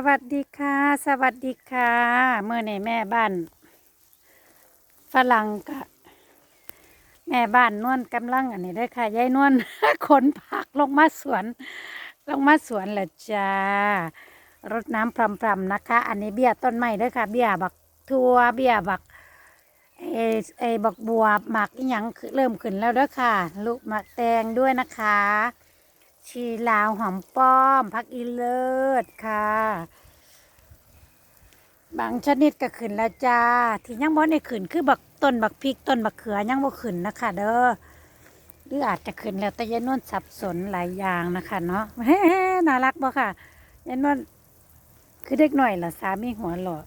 สวัสดีค่ะ สวัสดีค่ะเมื่อในแม่บ้านฝรั่งกะแม่บ้านนวลกำลังอันนี้เด้วยค่ะยายนวลขนผักลงมาสวน ลงมาสวนแหละจ้ารดน้ำพรำๆนะคะ อันนี้เบี้ยต้นไม้ด้วยค่ะ เบี้ยบักทัวเบี้ยบักเอเอบักบัวหมักอีหยังเริ่มขึ้นแล้วด้วยค่ะ ลูกหมักแตงด้วยนะคะ ชีลาวหอมป้อมพักอีเลิศค่ะ บางชนิดก็ขึ้นแล้วจ้า ที่ยังบ่ได้ขึ้นคือบักต้นบักพริกต้นบักเขือยังบ่ขึ้นนะคะ เด้อหรืออาจจะขึ้นแล้วแต่ยายนวลสับสนหลายอย่างนะคะเนาะเฮ้น่ารักบ่ค่ะยายนวลคือเด็กหน่อยล่ะสามีหัวหล่อ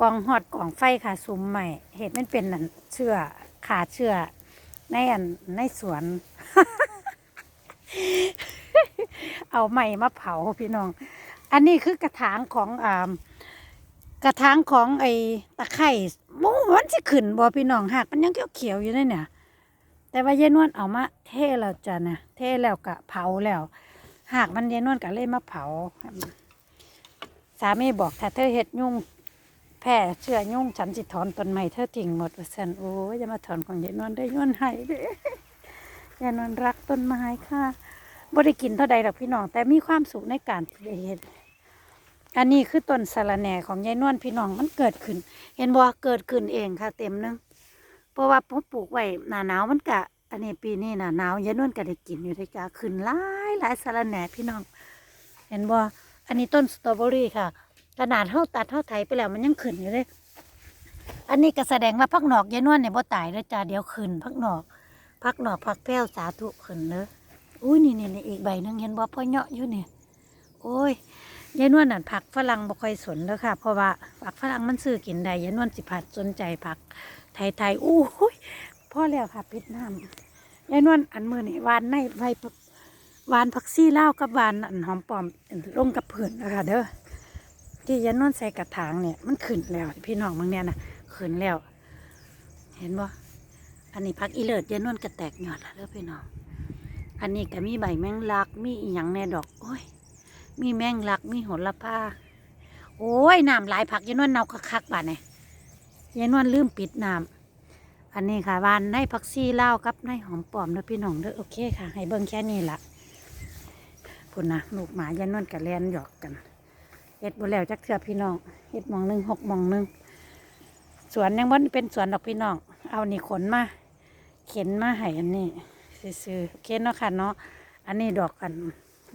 กองหอดกองไฟค่ะซุ้มใหม่เหตุมันเป็นนั่นเชื่อขาดเชื่อในอันในสวน เอาใหม่มาเผาพี่น้อง อันนี้คือกระถางของอ่ากระถางของไอ้ตะไคร่โอ้มันสิขึ้นบ่พี่น้องหากมันยังเขียวๆอยู่เลยเนี่ย แต่ว่ายายนวลเอามาเทแล้วจ้ะนะเทแล้วก็เผาแล้วหากมันยายนวลก็เลยมาเผา สามีบอกถ้าเธอเฮ็ดยุ่งแพ่เชื้อยุ่งฉันสิถอนต้นไม้เธอทิ้งหมดว่าซั่นโอ้ยจะมาถอนของยายนวลได้ยายนวลให้เด้ยานวลรักต้นไม้ค่ะ บ่ได้กินเท่าใดดอกพี่น้องแต่มีความสุขในการที่ได้เฮ็ดอันนี้คือต้นสะระแหน่ของยายนวลพี่น้องมันเกิดขึ้น เห็นบ่เกิดขึ้นเองค่ะ เต็มหนึงเพราะว่าผมปลูกไว้หนาหนาวมันกะ อันนี้ปีนี้หนาหนาวยายนวลก็ได้กินอยู่ที่จ้าขึ้นหลายหลายสะระแหน่พี่น้อง เห็นบ่อันนี้ต้นสตรอเบอรี่ค่ะขนาดเท่าตัดเท่าไถไปแล้วมันยังขึ้นอยู่เลยอันนี้ก็แสดงว่าพักหนอกยายนวลเนี่ยบ่ตายแล้วจ้าเดี๋ยวขึ้นพักหนอกพักหนอกพักแพ้วสาธุขึ้นเนอะ อุ้ยนี่นี่นี่อีกใบหนึงเห็นบ่พ่อเหยาะอยู่นี่ยโอ้ยยายนวลนั่นผักฝรั่งบ่ค่อยสนแล้วค่ะ เพราะว่าผักฝรั่งมันซื้อกินได้ยายนวลสิผัดสนใจผักไทยๆอู้หูยพ่อแล้วค่ะปิดน้ำยายนวลอันมือนี่วานในใบวานผักซี่เล่าวกับวานอันหอมปอมลงกับเพื่อนนะคะเด้อที่ยายนวลใส่กระถางเนี่ยมันขึ้นแล้วพี่น้องบางเนี่ยนะขึ้นแล้ว เห็นบ่อันนี้ผักอีเลิศยายนวลกระแตกหยอดแล้วพี่น้อง อันนี้ก็มีใบแมงลัก มีอีหยังแน่ดอก โอ้ย มีแมงลัก มีโหระพา โอ้ย น้ำหลายผักยายนวลเนาคักๆบาดเนี่ยยายนวลลืมปิดน้ำอันนี้ค่ะวานในผักซีเล่ากับในหอมปลอมแล้วพี่น้องเด้อโอเคค่ะ ให้เบิ่งแค่นี้ละพุ่นนะลูกหมายายนวลกับแลนหยอกกันเฮ็ดบ่แล้วจักเทื่อพี่น้องเฮ็ดมองหนึ่งหกมองหนึ่งสวนยังบ่เป็นสวนดอกพี่น้อง เอานี่ขนมา เข็นมาให้อันนี้ ซื้อๆโอเคเนาะค่ะเนาะอันนี้ดอกกัน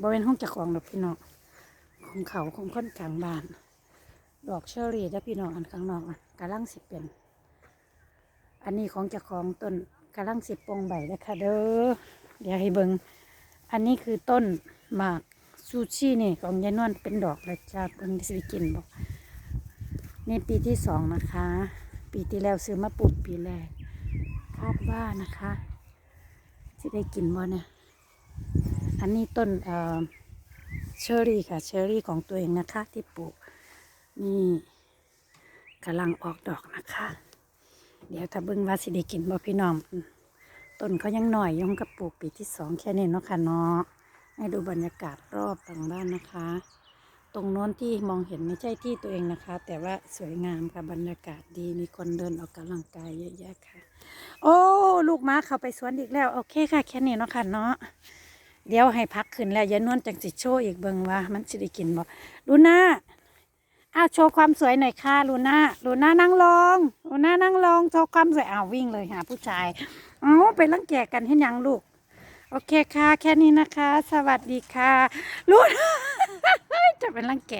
บริเวณห้องจักของดอกพี่น้องของเขาของคนกลางบ้าน ดอกเชอรี่แล้วพี่น้องอันข้างนอกอะกำลังสิเป็น อันนี้ของจักของต้นกำลังสิบปงใบนะคะเด้อเดี๋ยวให้เบิงอันนี้คือต้นหมากซูชินี่ของยายนวลเป็นดอกเลยจ้าเพิ่งสิได้กินบอกนี่ปีที่สองนะคะ ปีที่แล้วซื้อมาปลูกปีแรกคาดว่านะคะ จะได้กินบ่เนี่ย อันนี้ต้นเอ่อเชอรี่ค่ะ เชอรี่ของตัวเองนะคะ ที่ปลูก นี่กำลังออกดอกนะคะ เดี๋ยวถ้าเบิ่งว่าสิได้กินบ่พี่น้อง ต้นเขายังหน่อยยังกับปลูกปีที่สองแค่นี้เนาะค่ะเนาะให้ดูบรรยากาศรอบต่างบ้านนะคะ ตรงโน้นที่มองเห็นไม่ใช่ที่ตัวเองนะคะ แต่ว่าสวยงามค่ะบรรยากาศดีมีคนเดินออกกำลังกายเยอะแยะค่ะ โอ้ ลูกม้าเข้าไปสวนอีกแล้ว โอเคค่ะ แค่นี้เนาะค่ะเนาะเดี๋ยวให้พักขึ้นแล้วยายนวลจังสิโชว์อีกเบิงว่ามันสิได้กินบ่ลูน่าอ้าวโชว์ความสวยหน่อยค่ะลูน่าลูน่านั่งลงลูน่านั่งลงโชว์ความสวยอ้าววิ่งเลยหาผู้ชายอ๋อไปรังแกกันให้ยังลูก โอเคค่ะ แค่นี้นะคะ สวัสดีค่ะลูน่า จะเป็นรังแก